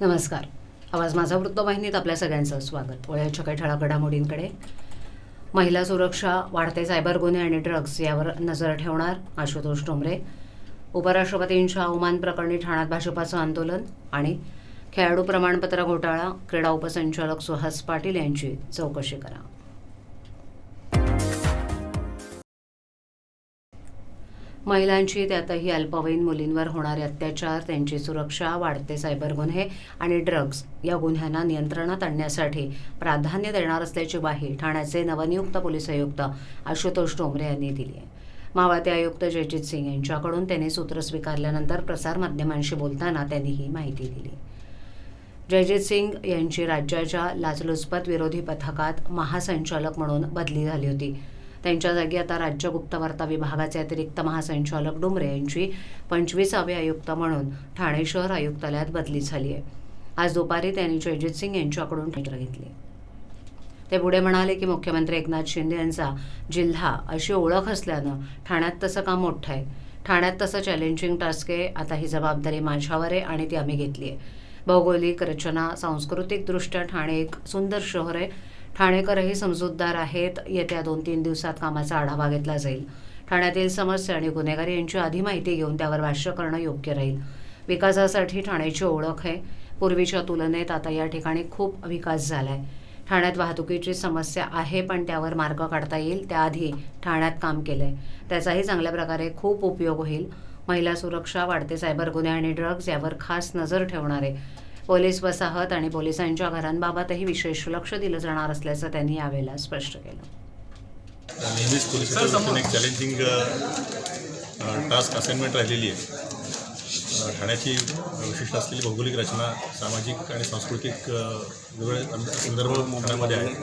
नमस्कार. आवाज माझा वृत्तवाहिनीत आपल्या सगळ्यांचं स्वागत. वळ्याच्या काही ठळा घडामोडींकडे. महिला सुरक्षा वाढते सायबर गुन्हे आणि ड्रग्ज यावर नजर ठेवणार आशुतोष टोंबरे उपराष्ट्रपतींच्या अवमान प्रकरणी ठाण्यात भाजपाचं आंदोलन आणि खेळाडू प्रमाणपत्र घोटाळा क्रीडा उपसंचालक सुहास पाटील यांची चौकशी करा. महिलांची त्यातही अल्पवयीन मुलींवर होणारे अत्याचार त्यांची सुरक्षा वाढते सायबर गुन्हे आणि ड्रग्ज या गुन्ह्यांना नियंत्रणात आणण्यासाठी प्राधान्य देणार असल्याची ग्वाही ठाण्याचे नवनियुक्त पोलीस आयुक्त आशुतोष डोंबरे यांनी दिली आहे. मावळते आयुक्त जयजित सिंग यांच्याकडून त्यांनी सूत्र स्वीकारल्यानंतर प्रसारमाध्यमांशी बोलताना त्यांनी ही माहिती दिली. जयजित सिंग यांची राज्याच्या लाचलुचपत विरोधी पथकात महासंचालक म्हणून बदली झाली होती. त्यांच्या जागी आता राज्य गुप्तवार्ता विभागाचे अतिरिक्त महासंचालक डुमरे यांची पंचवीसावे आयुक्त म्हणून ठाणे शहर आयुक्तालयात बदली झाली आहे. आज दुपारी त्यांनी जयजित सिंग यांच्याकडून घेतली. ते पुढे म्हणाले की मुख्यमंत्री एकनाथ शिंदे यांचा जिल्हा अशी ओळख असल्यानं ठाण्यात तसं काम मोठं आहे. ठाण्यात तसं चॅलेंजिंग टास्क आहे. आता ही जबाबदारी माझ्यावर आहे आणि ती आम्ही घेतली आहे. भौगोलिक रचना सांस्कृतिकदृष्ट्या ठाणे एक सुंदर शहर आहे. ठाणेकरही समजूतदार आहेत. येत्या दोन तीन दिवसात कामाचा आढावा घेतला जाईल. ठाण्यातील समस्या आणि गुन्हेगारी यांची आधी माहिती घेऊन त्यावर भाष्य करणं योग्य राहील. विकासासाठी ठाण्याची ओळख आहे. पूर्वीच्या तुलनेत आता या ठिकाणी खूप विकास झाला आहे ठाण्यात वाहतुकीची समस्या आहे पण त्यावर मार्ग काढता येईल. त्याआधी ठाण्यात काम केलं आहे त्याचाही चांगल्या प्रकारे खूप उपयोग होईल. महिला सुरक्षा वाढते सायबर गुन्हे आणि ड्रग्ज यावर खास नजर ठेवणारे पोलीस वसाहत आणि पोलिसांच्या घरांबाबतही विशेष लक्ष दिलं जाणार असल्याचं त्यांनी यावेळेला स्पष्ट केलं. नेहमीच पोलिसांच्या एक चॅलेंजिंग टास्क असाइनमेंट राहिलेली आहे. ठाण्याची विशिष्ट असलेली भौगोलिक रचना सामाजिक आणि सांस्कृतिक वेगवेगळे संदर्भ ठाण्यामध्ये आहेत.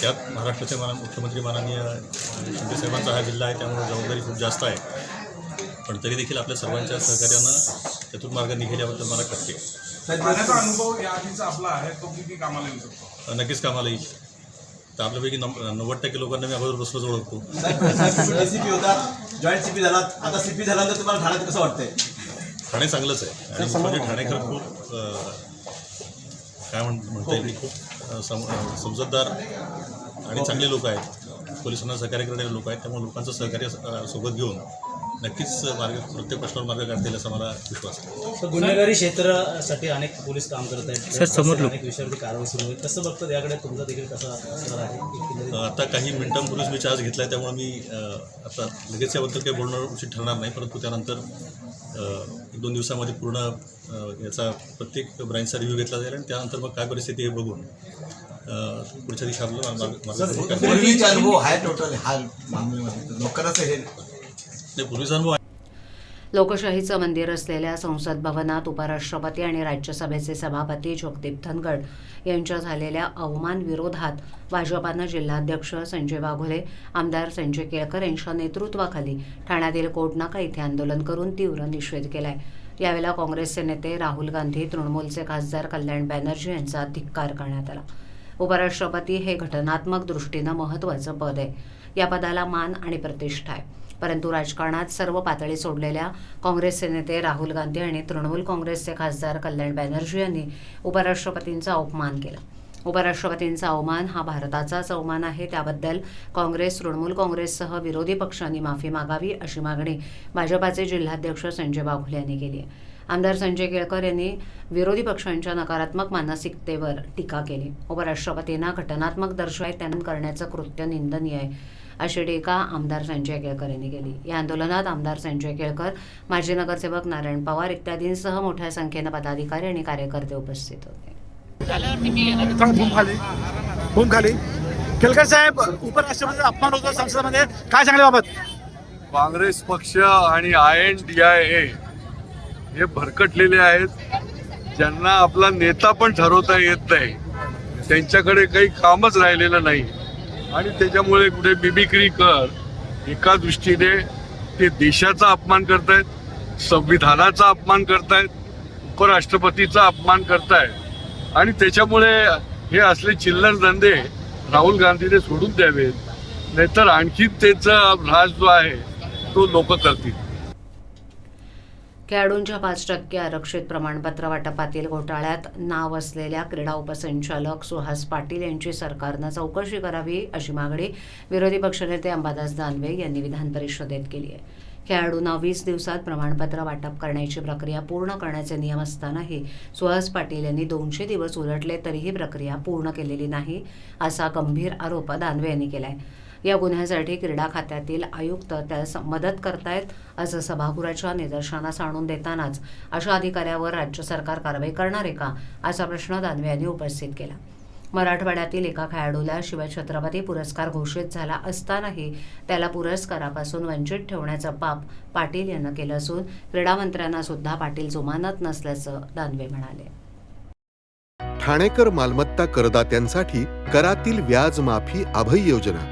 त्यात महाराष्ट्राचे मान मुख्यमंत्री माननीय शिंदेसाहेबांचा हा जिल्हा आहे त्यामुळे जबाबदारी खूप जास्त आहे. पण तरी देखील आपल्या सर्वांच्या सहकार्यानं त्यातून मार्ग निघेल याबद्दल मला खात्री आहे पाण्याचा अनुभव या आधीचा आपला आहे तो किती कामाला येऊ शकतो? नक्कीच कामाला येईल. तर आपल्यापैकी नम नव्वद टक्के लोकांना मी अगोदर बसलोच ओळखतो. एसीपी होता जॉईंट सीपी झालात आता सीपी झाल्यानंतर तुम्हाला ठाण्यात कसं वाटतंय? ठाणे चांगलंच आहे. आणि म्हणजे ठाणेकर खूप अ, काय म्हण म्हणता येईल खूप अ, सम अ, समजूतदार आणि चांगले लोक आहेत. पोलिसांना सहकार्य करणारे लोक आहेत त्यामुळे लोकांचं सहकार्य अ, सोबत घेऊन नक्कीच मार्ग प्रत्येक प्रश्नावर मार्ग काढतील असा मला विश्वास आहे. गुन्हेगारी क्षेत्रासाठी अनेक पोलीस काम करत आहेत. सर, समोर अनेक विषयावरती कारवाई सुरू आहे. कसं बघतं याकडे तुमचा देखील कसा असणार आहे? आता काही मिनिटांपूर्वीच मी चार्ज घेतला आहे त्यामुळे मी आता लगेच याबद्दल काही बोलणं उचित ठरणार नाही परंतु त्यानंतर एक दोन दिवसामध्ये पूर्ण याचा प्रत्येक ब्रांचचा रिव्ह्यू घेतला जाईल आणि त्यानंतर मग काय परिस्थिती आहे बघून पुढच्या दिवशी आपल्याला मार्ग- अनुभव आहे टोटल हा लोकांनाच हे नाही, पूर्वीचा अनुभव आहे. लोकशाहीचं मंदिर असलेल्या संसद भवनात उपराष्ट्रपती आणि राज्यसभेचे सभापती जगदीप धनगड यांच्या झालेल्या अवमान विरोधात भाजपानं जिल्हाध्यक्ष संजय वाघोले आमदार संजय केळकर यांच्या नेतृत्वाखाली ठाण्यातील कोटनाका इथे आंदोलन करून तीव्र निषेध केलाय. यावेळेला काँग्रेसचे नेते राहुल गांधी तृणमूलचे खासदार कल्याण बॅनर्जी यांचा धिक्कार करण्यात आला. उपराष्ट्रपती हे घटनात्मक दृष्टीनं महत्त्वाचं पद आहे. या पदाला मान आणि प्रतिष्ठा आहे. परंतु राजकारणात सर्व पातळी सोडलेल्या काँग्रेसचे नेते राहुल गांधी आणि तृणमूल काँग्रेसचे खासदार कल्याण बॅनर्जी यांनी उपराष्ट्रपतींचा अपमान केला. उपराष्ट्रपतींचा अवमान हा भारताचाच अवमान आहे. त्याबद्दल काँग्रेस तृणमूल काँग्रेससह विरोधी पक्षांनी माफी मागावी अशी मागणी भाजपाचे जिल्हाध्यक्ष संजय बागुले यांनी केली आहे. आमदार संजय केळकर यांनी विरोधी पक्षांच्या नकारात्मक मानसिकतेवर टीका केली. उपराष्ट्रपतींना घटनात्मक दर्शवाय त्यांना करण्याचं कृत्य निंदनीय आहे. अशी टीका आमदार संजय केळकर यांनी केली. या आंदोलनात आमदार संजय केळकर माजी नगरसेवक नारायण पवार इत्यादींसह मोठ्या संख्येनं पदाधिकारी आणि कार्यकर्ते उपस्थित होते. केळकर साहेब उपराष्ट्रपतीचा अपमान होतो संसदेमध्ये. काय सांगले बाबत? काँग्रेस पक्ष आणि I N D I A हे भरकटलेले आहेत. ज्यांना आपला नेता पण ठरवता येत नाही. त्यांच्याकडे काही कामच राहिलेलं नाही. आणि त्याच्यामुळे कुठे बिबिक्री कर एका दृष्टीने ते देशाचा अपमान करतायत संविधानाचा अपमान करतायत उपराष्ट्रपतीचा अपमान करतायत. आणि त्याच्यामुळे हे असले चिल्लर धंदे राहुल गांधीने सोडून द्यावेत. नाहीतर आणखी त्याचा राज जो आहे तो लोक करतील. खेळाडूंच्या पाच टक्के आरक्षित प्रमाणपत्र वाटपातील घोटाळ्यात नाव असलेल्या क्रीडा उपसंचालक सुहास पाटील यांची सरकारनं चौकशी करावी अशी मागणी विरोधी पक्षनेते अंबादास दानवे यांनी विधान परिषदेत केली आहे. खेळाडूंना वीस दिवसात प्रमाणपत्र वाटप करण्याची प्रक्रिया पूर्ण करण्याचे नियम असतानाही सुहास पाटील यांनी दोनशे दिवस उलटले तरीही प्रक्रिया पूर्ण केलेली नाही असा गंभीर आरोप दानवे यांनी केला आहे या गुन्ह्यासाठी क्रीडा खात्यातील आयुक्त त्यास मदत करतायत असं सभागृहाच्या निदर्शनास आणून देतानाच अशा अधिकाऱ्यावर राज्य सरकार कारवाई करणार आहे का असा प्रश्न दानवे यांनी उपस्थित केला. मराठवाड्यातील एका खेळाडूला शिवछत्रपती पुरस्कार घोषित झाला असतानाही त्याला पुरस्कारापासून वंचित ठेवण्याचं पाप पाटील यानं केलं असून क्रीडा मंत्र्यांना सुद्धा पाटील जुमानत नसल्याचं दानवे म्हणाले. ठाणेकर मालमत्ता करदात्यांसाठी करातील व्याज माफी अभय योजना.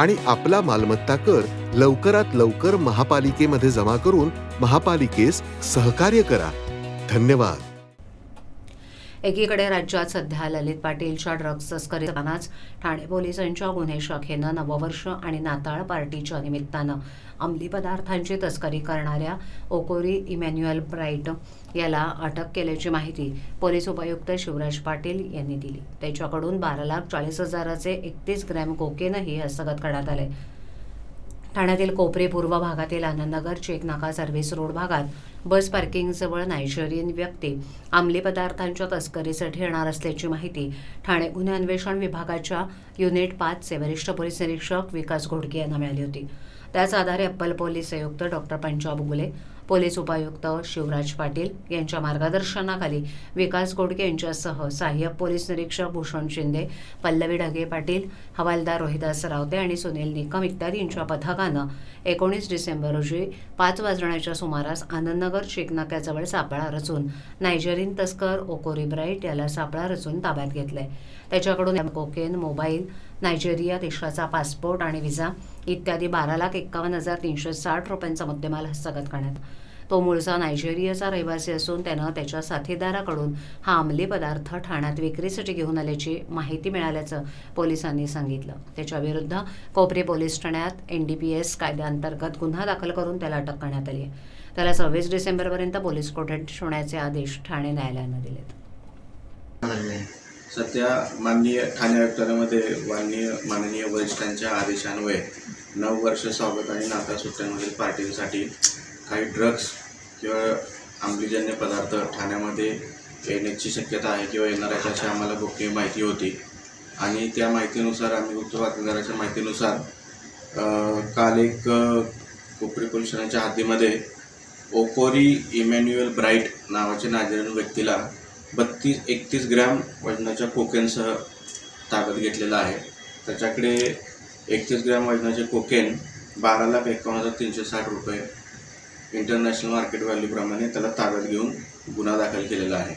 आणि आपला मालमत्ता कर लवकरात लवकर महापालिकेमध्ये जमा करून महापालिकेस सहकार्य करा. धन्यवाद. एकीकडे राज्यात सध्या ललित पाटीलच्या ड्रग्ज तस्करी करतानाच ठाणे पोलिसांच्या गुन्हे शाखेनं नववर्ष आणि नाताळ पार्टीच्या निमित्तानं अंमली पदार्थांची तस्करी करणाऱ्या ओकोरी इमॅन्युअल ब्राईट याला अटक केल्याची माहिती पोलीस उपायुक्त शिवराज पाटील यांनी दिली. त्याच्याकडून बारा लाख चाळीस हजाराचे एकतीस ग्रॅम कोकेनही हस्तगत करण्यात आले. ठाण्यातील कोपरे पूर्व भागातील आनंदनगर चेकनाका सर्व्हिस रोड भागात बस पार्किंगजवळ नायजेरियन व्यक्ती अंमली पदार्थांच्या तस्करीसाठी येणार असल्याची माहिती ठाणे गुन्हे अन्वेषण विभागाच्या युनिट पाचचे वरिष्ठ पोलीस निरीक्षक विकास घोडके यांना मिळाली होती. त्याच आधारे अप्पल पोलीस आयुक्त डॉक्टर पंजाब गुले पोलीस उपायुक्त शिवराज पाटील यांच्या मार्गदर्शनाखाली विकास घोडके यांच्यासह सहाय्यक पोलीस निरीक्षक भूषण शिंदे पल्लवी ढगे पाटील हवालदार रोहिदास रावते आणि सुनील निकम इत्यादींच्या पथकानं एकोणीस डिसेंबर रोजी पाच वाजण्याच्या सुमारास आनंदनगर शेकनाक्याजवळ सापळा रचून नायजेरियन तस्कर ओकोरी ब्राईट याला सापळा रचून ताब्यात घेतलंय. त्याच्याकडून कोकेन मोबाईल नायजेरिया देशाचा पासपोर्ट आणि व्हिसा इत्यादी बारा लाख एक्कावन्न हजार तीनशे साठ रुपयांचा मुद्देमाल हस्तगत करण्यात. तो मूळचा नायजेरियाचा रहिवासी असून त्यानं त्याच्या साथीदाराकडून हा अंमली पदार्थ ठाण्यात विक्रीसाठी घेऊन आल्याची माहिती मिळाल्याचं पोलिसांनी सांगितलं. त्याच्याविरुद्ध कोपरी पोलीस ठाण्यात एन डी पी एस कायद्याअंतर्गत गुन्हा दाखल करून त्याला अटक करण्यात आली आहे. त्याला सव्वीस डिसेंबरपर्यंत पोलीस कोठडीत ठेवण्याचे आदेश ठाणे न्यायालयानं दिलेत. सध्या माननीय ठाणे आयुक्तालयामध्ये माननीय माननीय वरिष्ठांच्या आदेशान्वये नऊ वर्ष स्वागत आणि नाता सुट्ट्यांमधील पार्टींसाठी काही ड्रग्स किंवा आंबलीजन्य पदार्थ ठाण्यामध्ये येण्याची शक्यता आहे किंवा येणार आहे अशी आम्हाला गोपनीय माहिती होती. आणि त्या माहितीनुसार आम्ही गुप्त बातमीदाराच्या माहितीनुसार काल एक कोपरी पोलिसांच्या हद्दीमध्ये ओकोरी इमॅन्युअल ब्राईट नावाच्या नाजेरियन व्यक्तीला बत्तीस एकतीस ग्रॅम वजनाच्या कोकेनसह ताब्यात घेतलेला आहे. त्याच्याकडे एकतीस ग्रॅम वजनाचे कोकेन बारा लाख एकावन्न हजार तीनशे साठ रुपये इंटरनॅशनल मार्केट व्हॅल्यूप्रमाणे त्याला ताब्यात घेऊन गुन्हा दाखल केलेला आहे.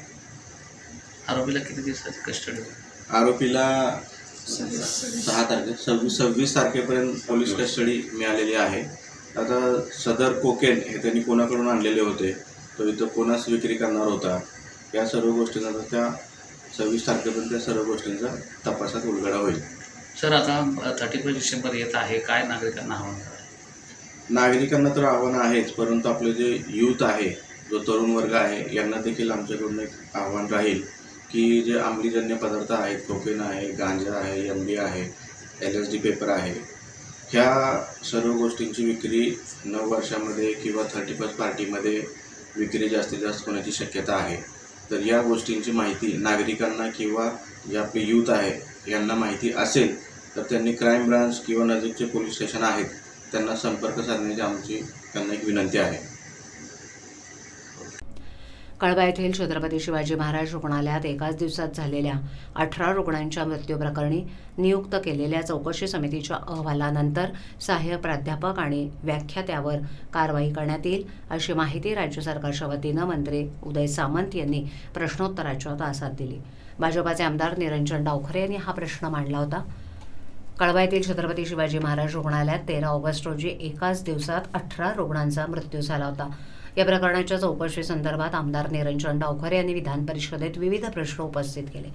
आरोपीला किती दिवसाची कस्टडी आरोपीला सहा तारखे सव्वीस सव्वीस तारखेपर्यंत पोलीस कस्टडी मिळालेली आहे. आता सदर कोकेन हे त्यांनी कोणाकडून आणलेले होते? तो इथं कोणास विक्री करणार होता? या सर्व गोष्टींचा तर त्या सव्वीस तारखेपर्यंत त्या सर्व गोष्टींचा तपासात उलगडा होईल. सर आता थर्टी फर्स्ट डिसेंबर येत आहे. काय नागरिकांना आव्हान? नागरिकांना तर आव्हान आहेच परंतु आपले जे यूथ आहे जो तरुण वर्ग आहे यांना देखील आमच्याकडून एक आव्हान राहील की जे अंमलीजन्य पदार्थ आहेत कोकेन आहे गांजा आहे एम डी आहे एल एस डी पेपर आहे ह्या सर्व गोष्टींची विक्री नऊ वर्षामध्ये किंवा थर्टी फर्स्ट पार्टीमध्ये विक्री जास्तीत जास्त होण्याची शक्यता आहे. तर या गोष्टींची माहिती नागरिकांना किंवा जे आपले यूथ आहे यांना माहिती असेल तर त्यांनी क्राईम ब्रांच किंवा नजीकचे पोलीस स्टेशन आहेत त्यांना संपर्क साधण्याची आमची त्यांना एक विनंती आहे. कळवा येथील छत्रपती शिवाजी महाराज रुग्णालयात एकाच दिवसात झालेल्या अठरा रुग्णांच्या मृत्यूप्रकरणी नियुक्त केलेल्या चौकशी समितीच्या अहवालानंतर सहाय्यक प्राध्यापक आणि व्याख्यात्यावर कारवाई करण्यात येईल अशी माहिती राज्य सरकारच्या वतीनं मंत्री उदय सामंत यांनी प्रश्नोत्तराच्या तासात दिली. भाजपाचे आमदार निरंजन डावखरे यांनी हा प्रश्न मांडला होता. कळवा येथील छत्रपती शिवाजी महाराज रुग्णालयात तेरा ऑगस्ट रोजी एकाच दिवसात अठरा रुग्णांचा मृत्यू झाला होता. या प्रकरणाच्या चौकशी संदर्भात आमदार निरंजन डावखरे यांनी विधान परिषदेत विविध प्रश्न उपस्थित केले.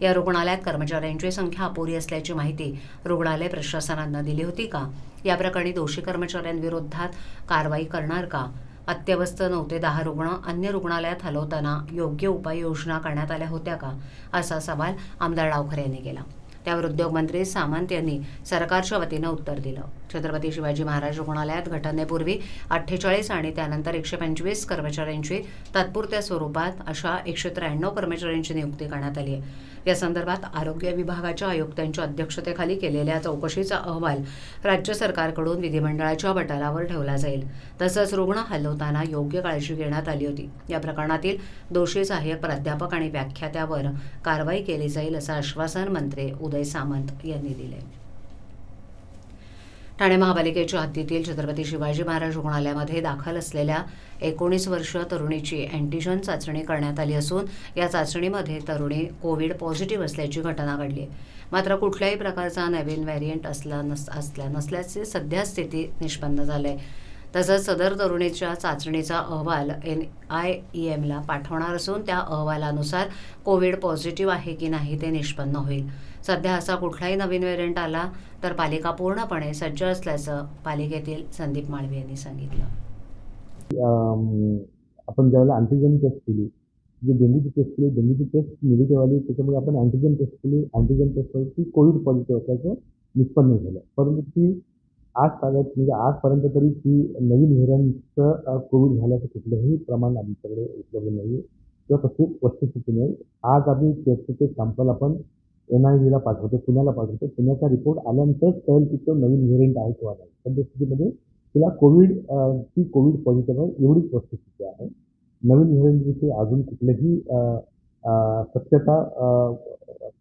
या रुग्णालयात कर्मचाऱ्यांची संख्या अपुरी असल्याची माहिती रुग्णालय प्रशासनानं दिली होती का? या प्रकरणी दोषी कर्मचाऱ्यांविरोधात कारवाई करणार का? अत्यवस्थ नऊ ते दहा रुग्ण अन्य रुग्णालयात हलवताना योग्य उपाययोजना करण्यात आल्या होत्या का? असा सवाल आमदार डावखरे यांनी केला. त्यावर उद्योगमंत्री सामंत यांनी सरकारच्या वतीनं उत्तर दिलं. छत्रपती शिवाजी महाराज रुग्णालयात घटनेपूर्वी अठ्ठेचाळीस आणि त्यानंतर एकशे पंचवीस कर्मचाऱ्यांची तात्पुरत्या स्वरूपात अशा एकशे त्र्याण्णव कर्मचाऱ्यांची नियुक्ती करण्यात आली आहे. या संदर्भात आरोग्य विभागाच्या आयुक्तांच्या अध्यक्षतेखाली केलेल्या चौकशीचा अहवाल राज्य सरकारकडून विधिमंडळाच्या बटालावर ठेवला जाईल. तसंच रुग्ण हलवताना योग्य काळजी घेण्यात आली होती. या प्रकरणातील दोषी सहाय्यक प्राध्यापक आणि व्याख्यात्यावर कारवाई केली जाईल असं आश्वासन मंत्री उदय सामंत यांनी दिले ठाणे महापालिकेच्या हद्दीतील छत्रपती शिवाजी महाराज रुग्णालयामध्ये दाखल असलेल्या एकोणीस वर्ष तरुणीची अँटीजन चाचणी करण्यात आली असून या चाचणीमध्ये तरुणी कोविड पॉझिटिव्ह असल्याची घटना घडली आहे. मात्र कुठल्याही प्रकारचा नवीन व्हॅरियंट असला नस असल्या नसल्याचे सध्या स्थिती निष्पन्न झालं आहे. तसंच सदर तरुणीच्या चाचणीचा अहवाल एन आय ई एमला पाठवणार असून त्या अहवालानुसार कोविड पॉझिटिव्ह आहे की नाही ते निष्पन्न होईल. सध्या असा कुठलाही नवीन व्हेरियंट आला तर पालिका पूर्णपणे सज्ज असल्याचं पालिकेतील संदीप माळवी यांनी सांगितलं. आपण ज्यावेळेला अँटीजेन टेस्ट केली जी डेंग्यूची टेस्ट केली डेंग्यूची टेस्ट निगेटिव्ह आली त्याच्यामुळे आपण अँटीजेन टेस्ट केली अँटीजेन टेस्ट ती कोविड पॉझिटिव्ह असल्याचं निष्पन्न झालं. परंतु ती आज तागायत म्हणजे आजपर्यंत तरी ती नवीन व्हेरियंटचं कोविड झाल्याचं कुठलंही प्रमाण आमच्याकडे उपलब्ध नाही आहे किंवा तशी वस्तुस्थिती नाही. आज आम्ही त्याचं ते सॅम्पल आपण एन आय व्हीला पाठवतो पुण्याला पाठवतो. पुण्याचा रिपोर्ट आल्यानंतरच कळेल की तो नवीन व्हेरियंट आहे किंवा नाही. सद्यस्थितीमध्ये तिला कोविड ती कोविड पॉझिटिव्ह आहे एवढीच वस्तुस्थिती आहे. नवीन व्हेरियंटविषयी अजून कुठलंही सत्यता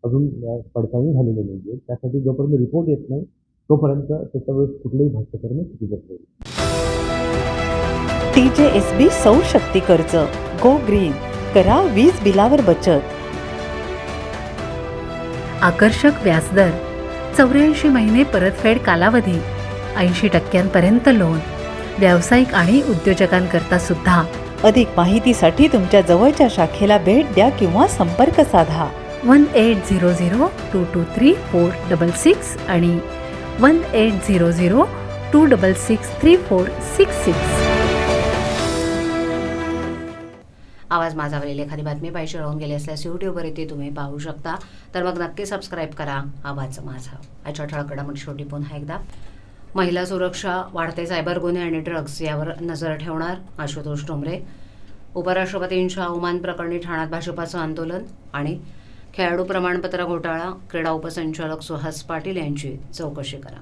अजून पडताळणी झालेली नाही आहे त्यासाठी जोपर्यंत रिपोर्ट येत नाही तोपर्यंत त्याच्यावर कुठलंही भाष्य करणे चुकीचं ठरेल. टीजेएसबी सौर शक्ती कर्ज गो ग्रीन करा वीज बिलावर बचत. आकर्षक व्याजदर चौऱ्याऐंशी महिने परतफेड कालावधी ऐंशी टक्क्यांपर्यंत लोन. व्यावसायिक आणि उद्योजकांकरता सुद्धा. अधिक माहितीसाठी तुमच्या जवळच्या शाखेला भेट द्या किंवा संपर्क साधा. One eight zero zero two two three four double six आणि one eight zero zero two double six three four six six आवाज माझावरील एखादी बातमी पाहिजे राहून गेली असल्यास यूट्यूबवर येते तुम्ही पाहू शकता. तर मग नक्की सबस्क्राईब करा. आवाज माझा. आजच्या ठळकडा घडामोडी शेवटी पुन्हा एकदा. महिला सुरक्षा वाढते सायबर गुन्हे आणि ड्रग्ज यावर नजर ठेवणार आशुतोष डोंबरे उपराष्ट्रपतींच्या अवमान प्रकरणी ठाण्यात भाजपाचं आंदोलन आणि खेळाडू प्रमाणपत्र घोटाळा क्रीडा उपसंचालक सुहास पाटील यांची चौकशी करा.